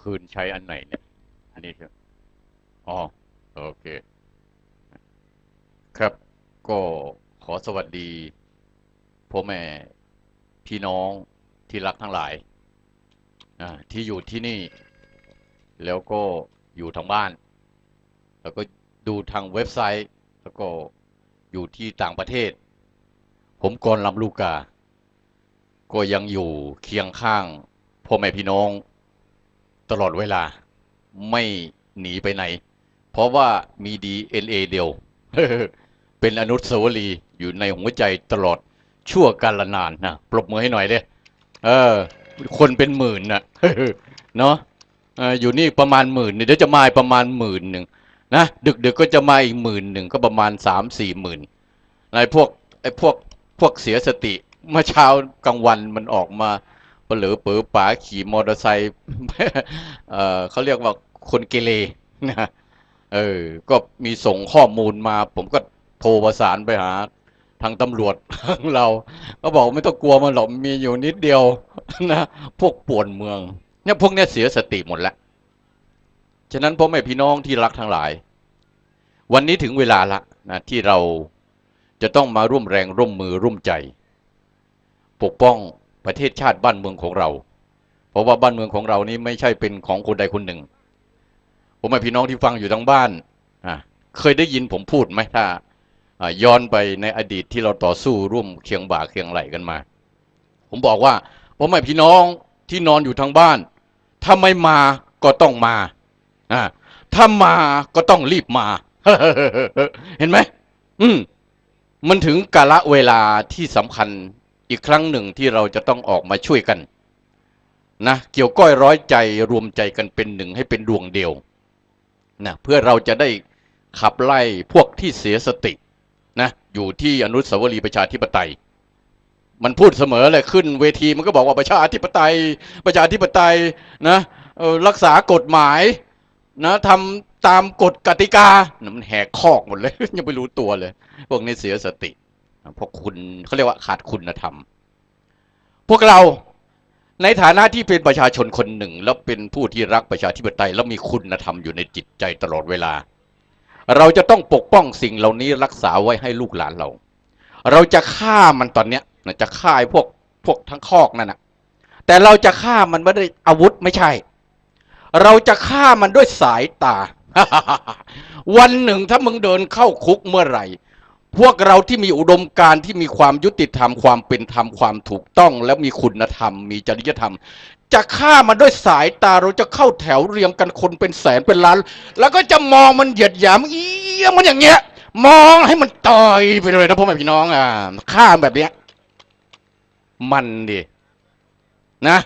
คืนใช้อันไหนเนี่ย อันนี้ครับอ๋อโอเค ครับก็ขอสวัสดีพ่อแม่พี่น้องที่รักทั้งหลายที่อยู่ที่นี่ แล้วก็อยู่ทางบ้าน แล้วก็ดูทางเว็บไซต์ แล้วก็อยู่ที่ต่างประเทศ ผมกรลำลูกกา ก็ยังอยู่เคียงข้างพ่อแม่พี่น้อง ตลอดเวลา ไม่หนีไปไหน เพราะว่ามี DNA เดียว เป็นอนุสาวรีย์อยู่ในหัวใจตลอดชั่วกาลนานนะปรบมือให้หน่อยเด้เออ คนเป็นหมื่นนะเนาะอยู่นี่ประมาณหมื่นเดี๋ยวจะมาอีกประมาณหมื่นหนึ่งนะดึกๆกก็จะมาอีกหมื่นหนึ่งก็ประมาณสามสี่หมื่นไอ้พวกไอ้พวกพวกเสียสติเมื่อเช้ากลางวันมันออกมา ปลือเปือป๋าขี่มอเตอร์ไซค์เออเขาเรียกว่าคนเกเรนะเออ ก็มีส่งข้อมูลมา ผมก็โทรประสานไปหา ทางตำรวจของเรา ก็บอกไม่ต้องกลัวมันหรอกมีอยู่นิดเดียวนะพวกป่วนเมืองเนี่ยพวกเนี้ยเสียสติหมดแล้วฉะนั้นพ่อแม่พี่น้องที่รักทั้งหลาย วันนี้ถึงเวลาละนะที่เราจะต้องมาร่วมแรงร่วมมือร่วมใจ ปกป้อง ประเทศชาติบ้านเมืองของเรา เพราะว่าบ้านเมืองของเรานี้ไม่ใช่เป็นของคนใดคนหนึ่ง ผมแม่พี่น้องที่ฟังอยู่ทั้งบ้านเคยได้ยินผมพูดไหมถ้าย้อนไปในอดีตที่เราต่อสู้ร่วมเคียงบ่าเคียงไหลกันมา ผมบอกว่าผมแม่พี่น้องที่นอนอยู่ทางบ้าน ถ้าไม่มาก็ต้องมาอ่าถ้ามาก็ต้องรีบมา เห็นไหมอืมมันถึงกาละเวลาที่สำคัญ อีกครั้งหนึ่งที่เราจะต้องออกมาช่วยกันนะเกี่ยวก้อยร้อยใจรวมใจกันเป็นหนึ่งให้เป็นดวงเดียวนะเพื่อเราจะได้ขับไล่พวกที่เสียสตินะอยู่ที่อนุสาวรีย์ประชาธิปไตย มันพูดเสมอเลยขึ้นเวทีมันก็บอกว่าประชาธิปไตย ประชาธิปไตยนะรักษากฎหมายนะทำตามกฎกติกานะมันแหกคอกหมดเลย ยังไม่รู้ตัวเลย พวกนี้เสียสติ พราะคุณเขาเรียกว่าขาดคุณธรรม พวกเราในฐานะที่เป็นประชาชนคนหนึ่ง แล้วเป็นผู้ที่รักประชาธิปไตย แล้วมีคุณธรรมอยู่ในจิตใจตลอดเวลา เราจะต้องปกป้องสิ่งเหล่านี้รักษาไว้ให้ลูกหลานเรา เราจะฆ่ามันตอนเนี้ยจะฆ่าพวกพวกทั้งคอกนั่นนะแต่เราจะฆ่ามันไม่ได้อาวุธไม่ใช่ เราจะฆ่ามันด้วยสายตา วันหนึ่งถ้ามึงเดินเข้าคุกเมื่อไหร่ พวกเราที่มีอุดมการณ์ที่มีความยุติธรรมความเป็นธรรมความถูกต้อง และมีคุณธรรม มีจริยธรรม จะฆ่ามันด้วยสายตาเราจะเข้าแถวเรียงกันคนเป็นแสนเป็นล้าน แล้วก็จะมองมันเหยียดหยามเอี้ยมันอย่างเงี้ย มองให้มันต่อยไปเลยนะพ่อแม่พี่น้องอะฆ่าแบบเนี้ย มันดินะ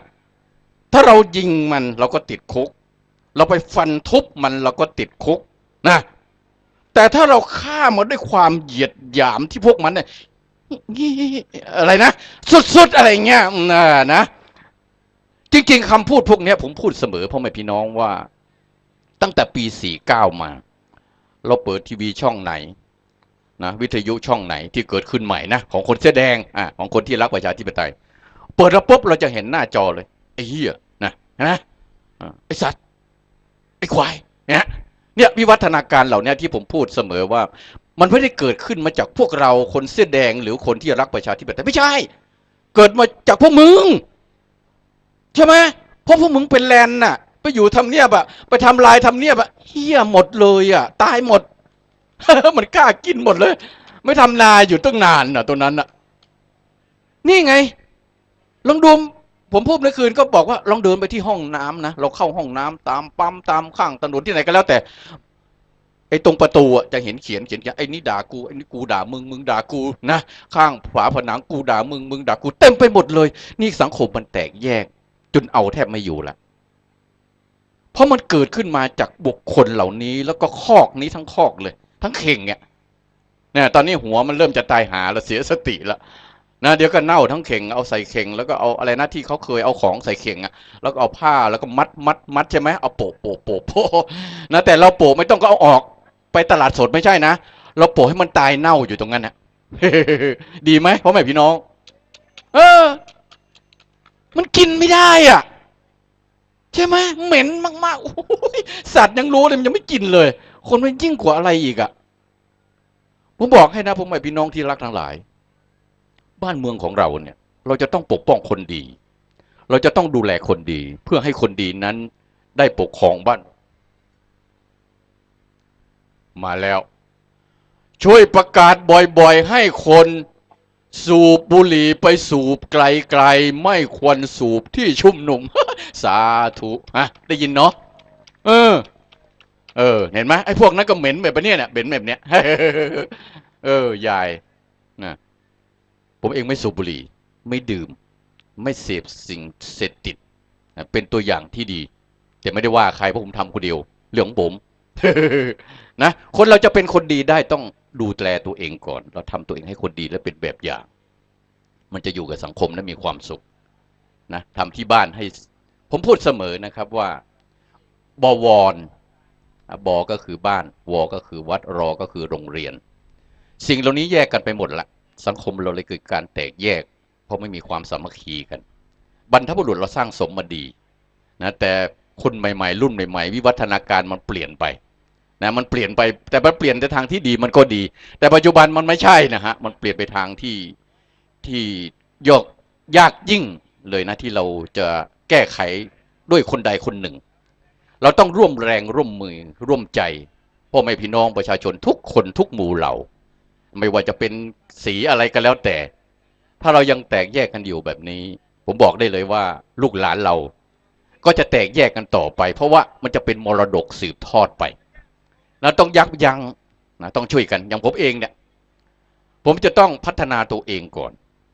ถ้าเรายิงมันเราก็ติดคุก เราไปฟันทุบมันเราก็ติดคุกนะ แต่ถ้าเราฆ่ามันด้วยความเหยียดหยามที่พวกมันเนี่ยอะไรนะ สุดๆอะไรเงี้ยนะนะ จริง ๆคำพูดพวกนี้ผมพูดเสมอพ่อแม่พี่น้องว่า ตั้งแต่ปี 49 มา เราเปิดทีวีช่องไหนนะวิทยุช่องไหนที่เกิดขึ้นใหม่นะ ของคนเสื้อแดงอะของคนที่รักประชาธิปไตย เปิดแล้วปุ๊บเราจะเห็นหน้าจอเลย ไอ้เหี้ยนะนะอะไอ้สัตว์ไอ้ควายเนี่ย เนี่ยวิวัฒนาการเหล่านี้ที่ผมพูดเสมอว่า มันไม่ได้เกิดขึ้นมาจากพวกเราคนเสื้อแดงหรือคนที่รักประชาธิปไตยไม่ใช่ เกิดมาจากพวกมึง ใช่ไหมเพราะพวกมึงเป็นแลนด์น่ะ ไปอยู่ทำเนียบอะไปทำลายทำเนียบอะเฮี้ยหมดเลยอะตายหมดมันกล้ากินหมดเลย ไม่ทำนาอยู่ตั้งนานน่ะตัวนั้นน่ะ นี่ไงลองดู ผมพูดเมื่อคืนก็บอกว่าลองเดินไปที่ห้องน้ำนะเราเข้าห้องน้ำตามปั๊มตามข้างถนนที่ไหนก็แล้วแต่ไอ้ตรงประตูอะจะเห็นเขียนเขียนเขียนไอ้นี่ด่ากูไอ้นี่กูด่ามึงมึงด่ากูนะข้างฝาผนังกูด่ามึงมึงด่ากูเต็มไปหมดเลย นี่สังคมมันแตกแยก จนเอาแทบไม่อยู่ละเพราะมันเกิดขึ้นมาจากบุคคลเหล่านี้แล้วก็คอกนี้ทั้งคอกเลย ทั้งเข่งเนี่ยเนี่ยตอนนี้หัวมันเริ่มจะตายหาแล้วเสียสติแล้ว นะเดี๋ยวก็เน่าทั้งเข่งเอาใส่เข่งแล้วก็เอาอะไรนะที่เขาเคยเอาของใส่เข่งอะแล้วก็เอาผ้าแล้วก็มัดมัดมัดใช่ไหมเอาโปะโปะโปะโปะนะแต่เราโปะไม่ต้องก็เอาออกไปตลาดสดไม่ใช่นะเราโปะให้มันตายเน่าอยู่ตรงนั้นนะดีไหมพ่อแม่พี่น้อง เออ มันกินไม่ได้อะ ใช่ไหมเหม็นมากๆโอ้ยสัตว์ยังรู้เลยมันยังไม่กินเลย คนมันยิ่งกว่าอะไรอีกอะผมบอกให้นะผมไม่พี่น้องที่รักทั้งหลาย บ้านเมืองของเราเนี่ยเราจะต้องปกป้องคนดี เราจะต้องดูแลคนดี เพื่อให้คนดีนั้นได้ปกครองบ้าน มาแล้ว ช่วยประกาศบ่อยๆ ให้คนสูบบุหรี่ไปสูบไกลๆ ไม่ควรสูบที่ชุ่มนุม สาธุฮะได้ยินเนาะเออ เออ เห็นไหมไอ้พวกนั้นก็เหม็นแบบนี้เนี่ยเหม็นแบบเนี้ยเออยายนะ ผมเองไม่สูบบุหรี่ ไม่ดื่ม ไม่เสพสิ่งเสพติด เป็นตัวอย่างที่ดี แต่ไม่ได้ว่าใครเพราะผมทำคนเดียว เรื่องของผมนะ คนเราจะเป็นคนดีได้ต้องดูแลตัวเองก่อน เราทำตัวเองให้คนดีและเป็นแบบอย่าง มันจะอยู่กับสังคมและมีความสุขนะทำที่บ้านให้ ผมพูดเสมอนะครับว่าบวรอะบก็คือบ้านวก็คือวัดรอก็คือโรงเรียน สิ่งเหล่านี้แยกกันไปหมดละ สังคมเราเลยเกิดการแตกแยก เพราะไม่มีความสามัคคีกัน บรรพบุรุษเราสร้างสมมาดีนะแต่คนใหม่ๆ รุ่นใหม่ๆ วิวัฒนาการมันเปลี่ยนไปนะมันเปลี่ยนไปแต่มันเปลี่ยนในทางที่ดีมันก็ดี แต่ปัจจุบันมันไม่ใช่นะฮะมันเปลี่ยนไปทางที่ที่ยกยากยิ่งเลยนะที่เราจะแก้ไขด้วยคนใดคนหนึ่ง เราต้องร่วมแรงร่วมมือร่วมใจพ่อแม่พี่น้องประชาชนทุกคนทุกหมู่เหล่า ไม่ว่าจะเป็นสีอะไรก็แล้วแต่ ถ้าเรายังแตกแยกกันอยู่แบบนี้ ผมบอกได้เลยว่าลูกหลานเรา ก็จะแตกแยกกันต่อไป เพราะว่ามันจะเป็นมรดกสืบทอดไปเราต้องยับยั้งนะต้องช่วยกันอย่างผมเองเนี่ย ผมจะต้องพัฒนาตัวเองก่อน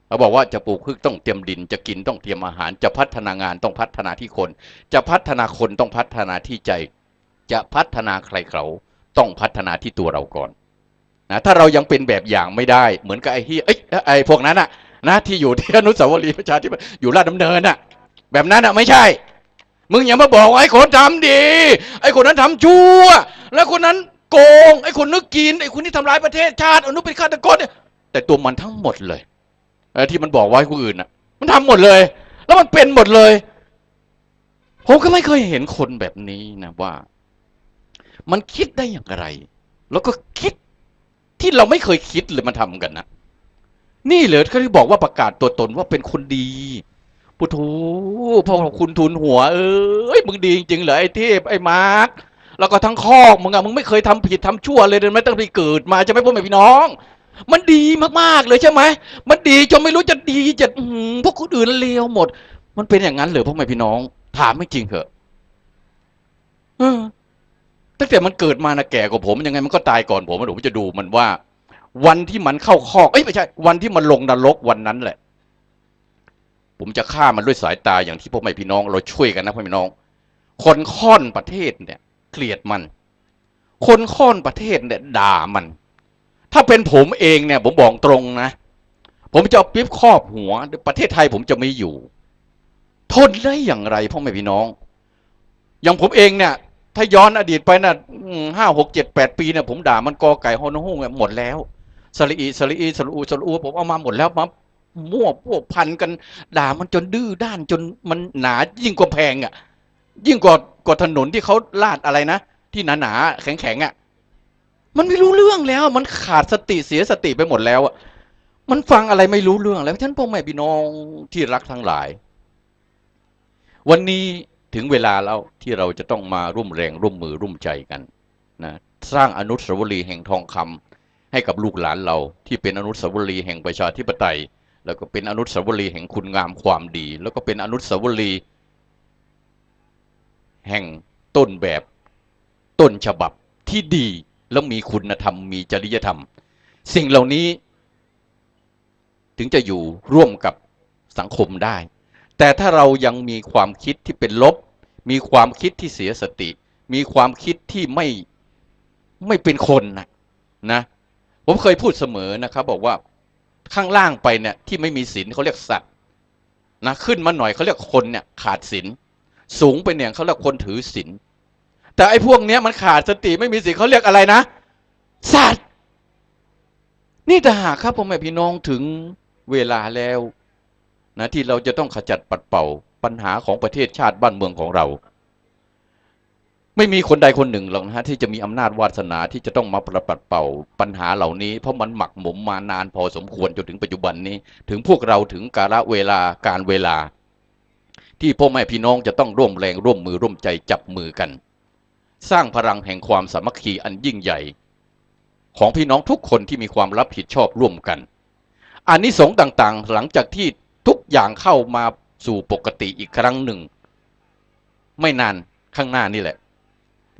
เราบอกว่าจะปลูกพืชต้องเตรียมดินจะกินต้องเตรียมอาหาร จะพัฒนางานต้องพัฒนาที่คน จะพัฒนาคนต้องพัฒนาที่ใจ จะพัฒนาใครเขาต้องพัฒนาที่ตัวเราก่อน นะถ้าเรายังเป็นแบบอย่างไม่ได้ เหมือนกับไอ้ที่เอ้ยไอ้พวกนั้นอะนะที่อยู่ที่อนุสาวรีย์ประชาธิปไตยอยู่ลาดดำเนินอะแบบนั้นอะไม่ใช่ มึงอย่ามาบอกไอ้คนทำดี ไอ้คนนั้นทำชั่ว แล้วคนนั้นโกง ไอ้คนนึกกิน ไอ้คนที่ทำร้ายประเทศชาติอนุเป็นฆาตกรเนี่ยแต่ตัวมันทั้งหมดเลยไอ้ที่มันบอกไว้คนอื่นน่ะมันทำหมดเลย แล้วมันเป็นหมดเลยผมก็ไม่เคยเห็นคนแบบนี้นะว่า มันคิดได้อย่างไร แล้วก็คิด ที่เราไม่เคยคิดเลยมันทำกันนะนี่เหรอเขาที่บอกว่าประกาศตัวตนว่าเป็นคนดีปุถุพ่อคุณทุนหัว เอ้ยมึงดีจริงเหรอไอ้เทพไอ้มาร์กแล้วก็ทั้งคอกมึงอะมึงไม่เคยทำผิดทำชั่วเลยเลยไม่ตั้งแต่เกิดมาใช่ไหมพ่อแม่พี่น้อง มันดีมากๆเลยใช่ไหมมันดีจนไม่รู้จะดีจะพวกคนอื่นเลวหมด มันเป็นอย่างนั้นเหรอพ่อแม่พี่น้อง ถามไม่จริงเหอะเออ ตั้งแต่มันเกิดมานะแก่กว่าผมยังไงมันก็ตายก่อนผมผมจะดูมันว่า วันที่มันเข้าคอกเอ้ยไม่ใช่ วันที่มันลงนรกวันนั้นแหละ ผมจะฆ่ามันด้วยสายตาอย่างที่พ่อแม่พี่น้อง เราช่วยกันนะพ่อแม่พี่น้อง คนค่อนประเทศเนี่ย เกลียดมัน คนค่อนประเทศเนี่ย ด่ามัน ถ้าเป็นผมเองเนี่ย ผมบอกตรงนะผมจะเอาปิ๊บครอบหัวประเทศไทยผมจะไม่อยู่ ทนได้อย่างไรพ่อแม่พี่น้อง อย่างผมเองเนี่ย ถ้าย้อนอดีตไปนะห้าหกเจ็ดแปดปีเนี่ยผมด่ามันกอไก่ฮอนฮูเนี่ยหมดแล้วสลีอีสลีอีสลูสลูผมเอามาหมดแล้วมามั่วพวกพันกันด่ามันจนดื้อด้านจนมันหนายิ่งกว่าแพงอะ ยิ่งกว่ากว่าถนนที่เขาลาดอะไรนะที่หนาหนาแข็งแข็งๆอะ มันไม่รู้เรื่องแล้ว มันขาดสติเสียสติไปหมดแล้วอะมันฟังอะไรไม่รู้เรื่องแล้วฉะนันพ่อแม่พี่น้องที่รักทั้งหลาย วันนี้ ถึงเวลาแล้วที่เราจะต้องมาร่วมแรงร่วมมือร่วมใจกันนะสร้างอนุสาวรีย์แห่งทองคำให้กับลูกหลานเรา ที่เป็นอนุสาวรีย์แห่งประชาธิปไตย แล้วก็เป็นอนุสาวรีย์แห่งคุณงามความดี แล้วก็เป็นอนุสาวรีย์แห่งต้นแบบต้นฉบับที่ดีแล้วมีคุณธรรมมีจริยธรรม สิ่งเหล่านี้ ถึงจะอยู่ร่วมกับสังคมได้ แต่ถ้าเรายังมีความคิดที่เป็นลบ มีความคิดที่เสียสติ มีความคิดที่ไม่ไม่เป็นคนนะนะผมเคยพูดเสมอนะครับ บอกว่าข้างล่างไปเนี่ยที่ไม่มีศีลเขาเรียกสัตว์นะขึ้นมาหน่อยเขาเรียกคนเนี่ยขาดศีลสูงไปเนี่ยเขาเรียกคนถือศีลแต่ไอ้พวกเนี้ยมันขาดสติไม่มีศีลเขาเรียกอะไรนะ สัตว์ นี่แต่หากครับพ่อแม่พี่น้องถึงเวลาแล้ว นะที่เราจะต้องขจัดปัดเป่าปัญหาของประเทศชาติบ้านเมืองของเรา ไม่มีคนใดคนหนึ่งหรอกนะฮะที่จะมีอำนาจวาสนาที่จะต้องมาประปัดเป่าปัญหาเหล่านี้ เพราะมันหมักหมมมานานพอสมควรจนถึงปัจจุบันนี้ ถึงพวกเราถึงกาลเวลาการเวลา ที่พ่อแม่พี่น้องจะต้องร่วมแรงร่วมมือร่วมใจจับมือกัน สร้างพลังแห่งความสามัคคีอันยิ่งใหญ่ ของพี่น้องทุกคนที่มีความรับผิดชอบร่วมกันอันนี้สงส์ต่างๆ หลังจากที่ อย่างเข้ามาสู่ปกติอีกครั้งหนึ่ง ไม่นานข้างหน้านี่แหละ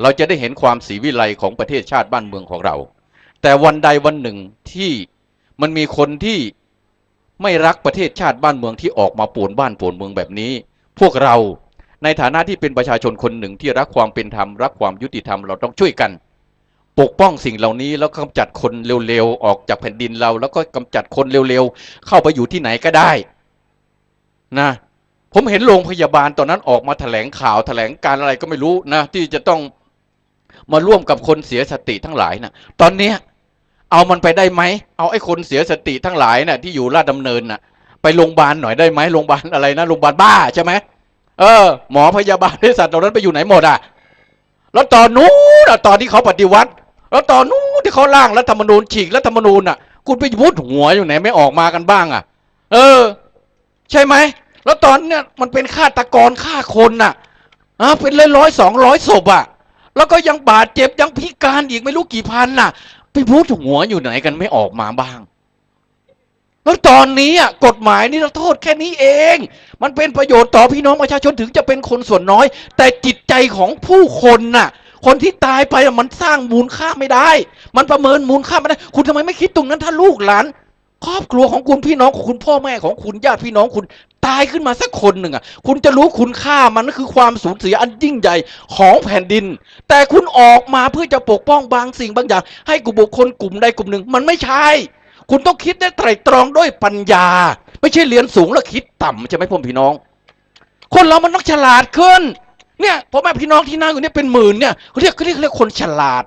เราจะได้เห็นความสีวิไลของประเทศชาติบ้านเมืองของเรา แต่วันใดวันหนึ่งที่มันมีคนที่ไม่รักประเทศชาติบ้านเมืองที่ออกมาป่วนบ้านป่วนเมืองแบบนี้ พวกเราในฐานะที่เป็นประชาชนคนหนึ่งที่รักความเป็นธรรมรักความยุติธรรมเราต้องช่วยกัน ปกป้องสิ่งเหล่านี้แล้วกำจัดคนเร็วๆออกจากแผ่นดินเรา แล้วก็กำจัดคนเร็วๆเข้าไปอยู่ที่ไหนก็ได้ นะผมเห็นโรงพยาบาลตอนนั้นออกมาแถลงข่าวแถลงการอะไรก็ไม่รู้นะที่จะต้องมาร่วมกับคนเสียสติทั้งหลายนะตอนเนี้ยเอามันไปได้ไหมเอาไอ้คนเสียสติทั้งหลายนะ่ะที่อยู่ลาดดำเนินน่ะ ไปโรงพยาบาลหน่อยได้ไหมโรงพยาบาลอะไรนะโรงพยาบาลบ้าใช่ไหมเออหมอพยาบาลเภสัชตอนนั้นไปอยู่ไหนหมดอะแล้วตอนนู้นอะตอนที่เขาปฏิวัติ แล้วตอนนู้นที่เขาร่างรัฐธรรมนูญฉีกรัฐธรรมนูญอะ คุณไปมุดหัวอยู่ไหนไม่ออกมากันบ้างอะ เออ ใช่ไหม แล้วตอนเนี้ยมันเป็นฆาตกรฆ่าคนน่ะอ่าเป็นร้อยร้อยสองร้อยศพอะ แล้วก็ยังบาดเจ็บยังพิการอีกไม่รู้กี่พันน่ะ ไปพูดหัวอยู่ไหนกันไม่ออกมาบ้างแล้วตอนนี้อะกฎหมายนี่เราโทษแค่นี้เอง มันเป็นประโยชน์ต่อพี่น้องประชาชนถึงจะเป็นคนส่วนน้อย แต่จิตใจของผู้คนน่ะ คนที่ตายไปมันสร้างมูลค่าไม่ได้ มันประเมินมูลค่าไม่ได้ คุณทำไมไม่คิดตรงนั้นถ้าลูกหลาน ครอบครัวของคุณพี่น้องของคุณพ่อแม่ของคุณญาติพี่น้องคุณตายขึ้นมาสักคนหนึ่งอะ คุณจะรู้คุณค่ามันนั่นคือความสูญเสียอันยิ่งใหญ่ของแผ่นดิน แต่คุณออกมาเพื่อจะปกป้องบางสิ่งบางอย่าง ให้กลุ่มบุคคลกลุ่มใดกลุ่มหนึ่ง มันไม่ใช่ คุณต้องคิดได้ไตรตรองด้วยปัญญา ไม่ใช่เรียนสูงแล้วคิดต่ำใช่ไหมพ่อพี่น้อง คนเรามันต้องฉลาดขึ้น เนี่ยพ่อแม่พี่น้องที่นั่งอยู่เนี่ยเป็นหมื่นเนี่ยเขาเรียกเขาเรียกเขาเรียกคนฉลาด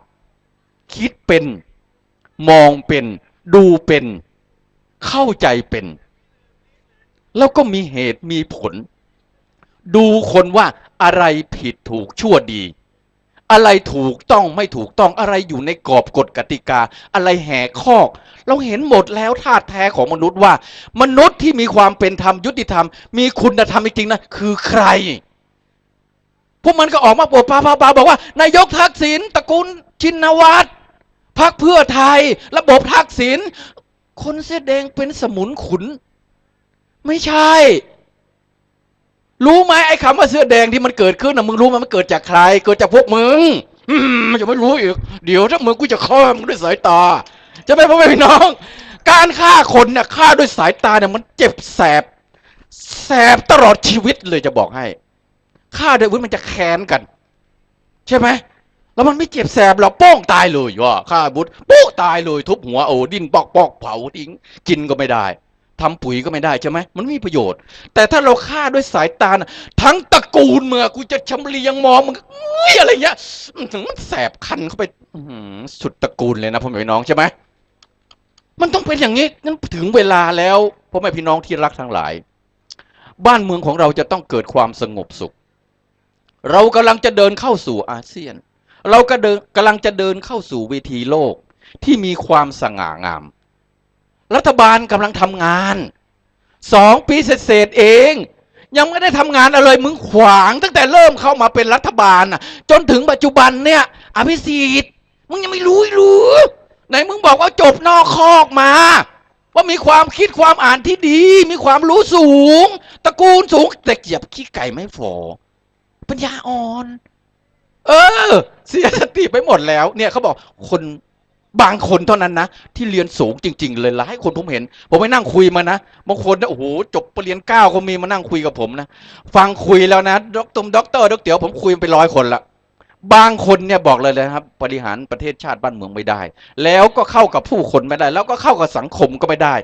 คิดเป็น มองเป็น ดูเป็น เข้าใจเป็น แล้วก็มีเหตุมีผล ดูคนว่าอะไรผิดถูกชั่วดี อะไรถูกต้องไม่ถูกต้องอะไรอยู่ในกรอบกฎกติกา อะไรแหกคอก เราเห็นหมดแล้วธาตุแท้ของมนุษย์ว่า มนุษย์ที่มีความเป็นธรรมยุติธรรม มีคุณธรรมจริงๆนะคือใคร พวกมันก็ออกมาปวดปาปาปาบอกว่า นายกทักษิณตระกูลชินวัตรพักเพื่อไทย ระบบทักษิณ คนเสื้อแดงเป็นสมุนขุน ไม่ใช่ รู้ไหมไอ้คำว่าเสื้อแดงที่มันเกิดขึ้นนะมึงรู้ไหมมันเกิดจากใคร เกิดจากพวกมึงมันจะไม่รู้อีก เดี๋ยวถ้ามึงกูจะฆ่ามึงด้วยสายตา จะไหม่พ่อแม่พี่น้อง การฆ่าคนเนี่ยฆ่าด้วยสายตาเนี่ยมันเจ็บแสบ แสบตลอดชีวิตเลยจะบอกให้ฆ่าด้วยวุ้นมันจะแค้นกัน ใช่ไหม แล้วมันไม่เจ็บแสบหรอกโป้งตายเลยว่าฆ่าบุตรโป้งตายเลยทุบหัวโอ้ดิ้นปอกปอกเผาทิ้งกินก็ไม่ได้ทำปุ๋ยก็ไม่ได้ใช่ไหมมันไม่มีประโยชน์ แต่ถ้าเราฆ่าด้วยสายตาทั้งตระกูลเมื่อกูจะชำเลียงมองมึงอะไรเงี้ยมันแสบคันเข้าไปสุดตระกูลเลยนะพ่อแม่พี่น้องใช่ไหมมันต้องเป็นอย่างนี้งั้นถึงเวลาแล้วพ่อแม่พี่น้องที่รักทั้งหลาย บ้านเมืองของเราจะต้องเกิดความสงบสุข เรากำลังจะเดินเข้าสู่อาเซียน เราก็เดินกำลังจะเดินเข้าสู่เวทีโลกที่มีความสง่างาม รัฐบาลกำลังทำงานสองปีเศษเอง ยังไม่ได้ทำงานอะไรมึงขวาง ตั้งแต่เริ่มเข้ามาเป็นรัฐบาลจนถึงปัจจุบันเนี่ย อภิสิทธิ์มึงยังไม่รู้หรือไหนมึงบอกว่าจบนอกคอกมา ว่ามีความคิดความอ่านที่ดี มีความรู้สูงตระกูลสูงแต่เหยียบขี้ไก่ไม่ฟอปัญญาอ่อน เออ เสียสติไปหมดแล้ว เนี่ยเขาบอกคนบางคนเท่านั้นนะ ที่เรียนสูงจริง ๆ เลยหลายคนผมเห็น ผมไปนั่งคุยมานะบางคนนะโอ้โหจบปรริญญาเก้าก็มีมานั่งคุยกับผมนะฟังคุยแล้วนะด็อกตมด็อกเตอร์ด็อกเต๋วผมคุยไปร้อยคนละบางคนเนี่ยบอกเลยนะครับบริหารประเทศชาติบ้านเมืองไม่ได้ แล้วก็เข้ากับผู้คนไม่ได้ แล้วก็เข้ากับสังคมก็ไม่ได้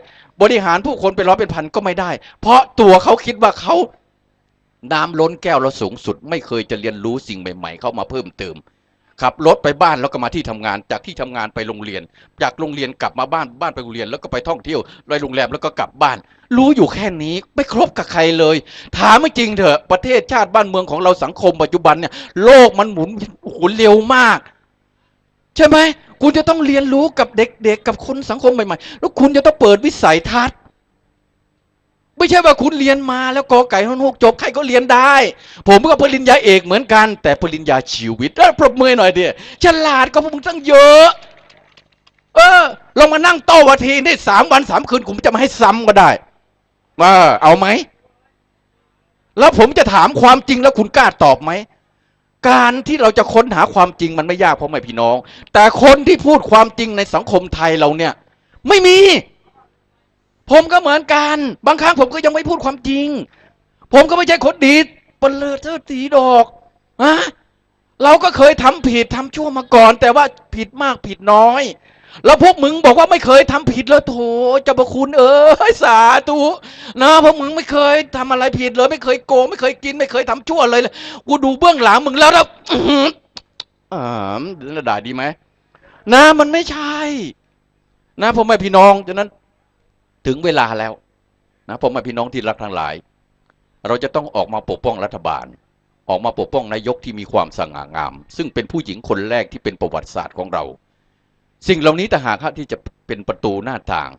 บริหารผู้คนเป็นร้อยเป็นพันก็ไม่ได้ เพราะตัวเขาคิดว่าเขา น้ำล้นแก้วเราสูงสุด ไม่เคยจะเรียนรู้สิ่งใหม่ๆ เข้ามาเพิ่มเติมขับรถไปบ้านแล้วก็มาที่ทำงาน จากที่ทำงานไปโรงเรียน จากโรงเรียนกลับมาบ้านบ้านไปโรงเรียน แล้วก็ไปท่องเที่ยวไปโรงแรมแล้วก็กลับบ้าน รู้อยู่แค่นี้ไม่ครบกับใครเลย ถามจริงเถอะประเทศชาติบ้านเมืองของเราสังคมปัจจุบันเนี่ยโลกมันหมุนโอ้โหเร็วมาก ใช่ไหมคุณจะต้องเรียนรู้กับเด็กๆกับคนสังคมใหม่ๆ แล้วคุณจะต้องเปิดวิสัยทัศน์ ไม่ใช่ว่าคุณเรียนมาแล้วกอไก่ฮนกจบใครก็เรียนได้ ผมก็ปริญญาเอกเหมือนกัน แต่ปริญญาชีวิตแล้วปรบมือหน่อยเดียฉลาดก็พวกมึงตั้งเยอะ เออลองมานั่งโต้วาทีนี่สามวันสามคืนผมจะมาให้ซ้ำก็ได้ว่าเอาไหมแล้วผมจะถามความจริงแล้วคุณกล้าตอบไหมการที่เราจะค้นหาความจริงมันไม่ยากเพราะไม่พี่น้อง แต่คนที่พูดความจริงในสังคมไทยเราเนี่ย ไม่มี ผมก็เหมือนกัน บางครั้งผมก็ยังไม่พูดความจริง ผมก็ไม่ใช่คนดีเปนเลือเธอตีดอกอะเราก็เคยทำผิดทำชั่วมาก่อน แต่ว่าผิดมากผิดน้อย แล้วพวกมึงบอกว่าไม่เคยทำผิดเลยโถเจ้าประคุณเอ้ยสาธุนะพวกมึงไม่เคยทำอะไรผิดเลย ไม่เคยโกงไม่เคยกิน ไม่เคยทำชั่วเลยเลยกูดูเบื้องหลังมึงแล้วแล้วอื้อหืออ่าด่าดีไหมนะมันไม่ใช่ นะพ่อแม่พี่น้องฉะนั้น ถึงเวลาแล้วนะพ่อแม่พี่น้องที่รักทั้งหลาย เราจะต้องออกมาปกป้องรัฐบาล ออกมาปกป้องนายกที่มีความสง่างาม ซึ่งเป็นผู้หญิงคนแรกที่เป็นประวัติศาสตร์ของเรา สิ่งเหล่านี้ต่างหากที่จะเป็นประตูหน้าต่าง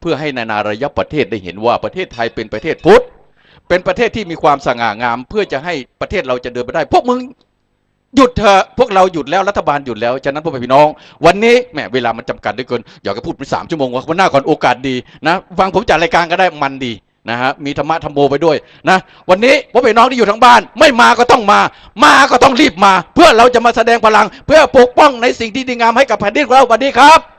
เพื่อให้นานาระยะประเทศได้เห็นว่าประเทศไทยเป็นประเทศพุทธเป็นประเทศที่มีความสง่างาม เพื่อจะให้ประเทศเราจะเดินไปได้ พวกมึง หยุดเถอะพวกเราหยุดแล้วรัฐบาลหยุดแล้วฉะนั้นพ่อแม่พี่น้อง วันนี้แหมเวลามันจำกัดด้วยเกินอยากจะพูดไปสามชั่วโมงว่าวันหน้าก่อนโอกาสดีนะฟังผมจัดรายการก็ได้มันดีนะฮะมีธรรมะธรรมโมไปด้วยนะวันนี้พ่อแม่พี่น้องที่อยู่ทั้งบ้าน ไม่มาก็ต้องมา มาก็ต้องรีบมา เพื่อเราจะมาแสดงพลัง เพื่อปกป้องในสิ่งที่ดีงามให้กับแผ่นดินของเราสวัสดีครับ